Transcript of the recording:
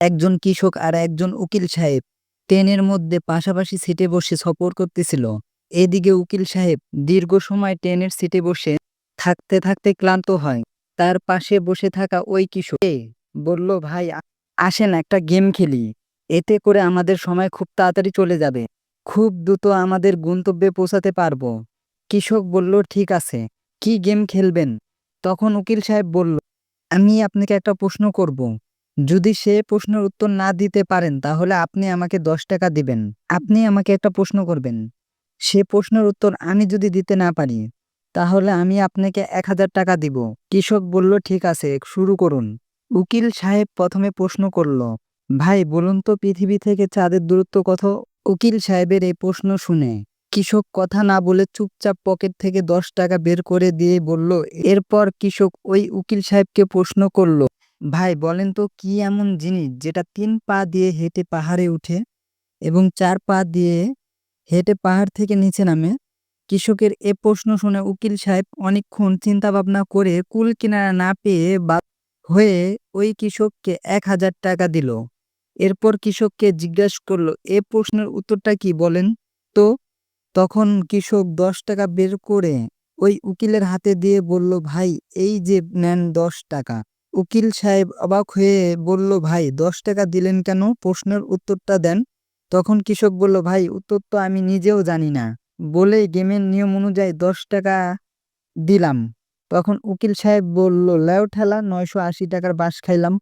একজন কৃষক আর একজন উকিল সাহেব ট্রেনের মধ্যে পাশাপাশি সিটে বসে সফর করতেছিল। এদিকে উকিল সাহেব দীর্ঘ সময় ট্রেনের সিটে বসে থাকতে থাকতে ক্লান্ত হয়। তার পাশে বসে থাকা ওই কিশোর বলল, ভাই, আসেন, একটা গেম খেলি। এতে করে আমাদের সময় খুব তাড়াতাড়ি চলে যাবে। খুব দ্রুত আমাদের গন্তব্যে পৌঁছাতে পারব। কৃষক বলল, ঠিক আছে। কি গেম খেলবেন? তখন উকিল সাহেব বলল, আমি আপনাকে একটা প্রশ্ন করব। যদি সে প্রশ্নের উত্তর না দিতে পারেন, তাহলে আপনি আমাকে দশ টাকা দিবেন। আপনি আমাকে একটা প্রশ্ন করবেন। সে প্রশ্নের উত্তর আমি যদি দিতে না পারি, তাহলে আমি আপনাকে এক হাজার টাকা দিব। কৃষক বলল, ঠিক আছে, শুরু করুন। উকিল সাহেব প্রথমে প্রশ্ন করল, ভাই, বলুন তো পৃথিবী থেকে চাঁদের দূরত্ব কত? উকিল সাহেবের এই প্রশ্ন শুনে কৃষক কথা না বলে চুপচাপ পকেট থেকে দশ টাকা বের করে দিয়ে বলল, এরপর কৃষক ওই উকিল সাহেবকে প্রশ্ন করল ভাই বলেন তো কি এমন জিনিস যেটা তিন পা দিয়ে হেঁটে পাহাড়ে উঠে এবং চার পা দিয়ে হেঁটে পাহাড় থেকে নিচে নামে? কৃষকের এ প্রশ্ন শুনে উকিল সাহেব অনেকক্ষণ চিন্তা ভাবনা করে কুল কিনারা না পেয়ে বা হয়ে ওই কৃষককে এক হাজার টাকা দিল। এরপর কৃষককে জিজ্ঞাসা করল, এ প্রশ্নের উত্তরটা কি বলেন তো? তখন কৃষক দশ টাকা বের করে ওই উকিলের হাতে দিয়ে বলল, ভাই, এই যে নেন দশ টাকা। উকিল সাহেব অবাক হয়ে বলল, ভাই, দশ টাকা দিলেন কেন? প্রশ্নের উত্তরটা দেন। তখন কৃষক বলল, ভাই, উত্তর তো আমি নিজেও জানি না। বলে গেমের নিয়ম অনুযায়ী দশ টাকা দিলাম। তখন উকিল সাহেব বলল, লেও ঠেলা, নয়শো আশি টাকার বাস খাইলাম।